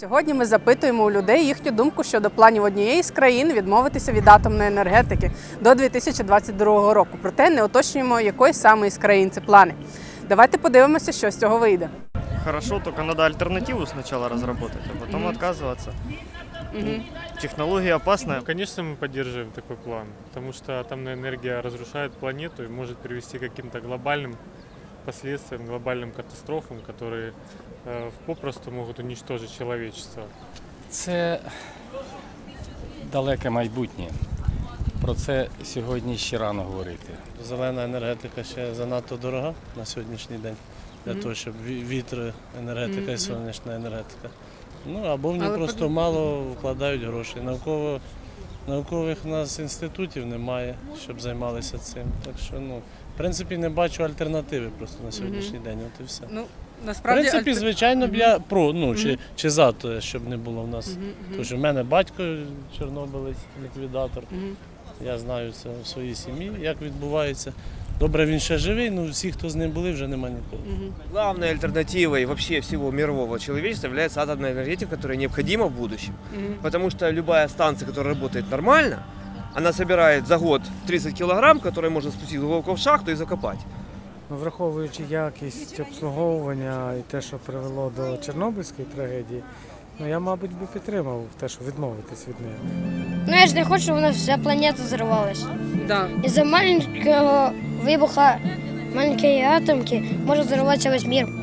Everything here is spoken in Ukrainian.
Сьогодні ми запитуємо у людей їхню думку щодо планів однієї з країн відмовитися від атомної енергетики до 2022 року. Проте не уточнюємо, якої саме із країн це плани. Давайте подивимося, що з цього вийде. Хорошо, только надо альтернативу сначала разработать, а потом отказываться. Технология опасная. Конечно, мы поддерживаем такой план, потому что атомная энергия разрушает планету и может привести к каким-то глобальным последствиям, глобальным катастрофам, которые э, попросту могут уничтожить человечество. Це далеке майбутнє. Про це сьогодні ще рано говорити. Зелена енергетика ще занадто дорога на сьогоднішній день для того, щоб ві- вітер, енергетика і сонячна енергетика. Ну або в ній Але просто подив- мало вкладають грошей. Науково, наукових у нас інститутів немає, щоб займалися цим. Так що, ну, в принципі, не бачу альтернативи просто на сьогоднішній день. От і все. Ну В насправді принципі, альтер- звичайно б я про, ну, чи, чи за те, щоб не було в нас. Мгм, мгм, Тож у мене батько чорнобилець, ліквідатор. мгм. Я знаю це в своїй сім'ї, як відбувається. Добре, він ще живий, ну всі, хто з ним були, вже нема нікого. Главной альтернативой вообще всего мирового человечества является атомная энергетика, которая необходима в будущем. Потому что любая станция, которая работает нормально, она собирает за год 30 килограмм, которые можно спустить глубоко в шахту и закопать. Ну, Враховуючи якість обслуговування і те, що привело до Чорнобильської трагедії, ну я, мабуть, би підтримав те, що відмовитись від неї. Ну я ж не хочу, щоб у нас вся планета взорвалась. Да. Із-за маленького вибуха маленької атомки може взорватися весь мір.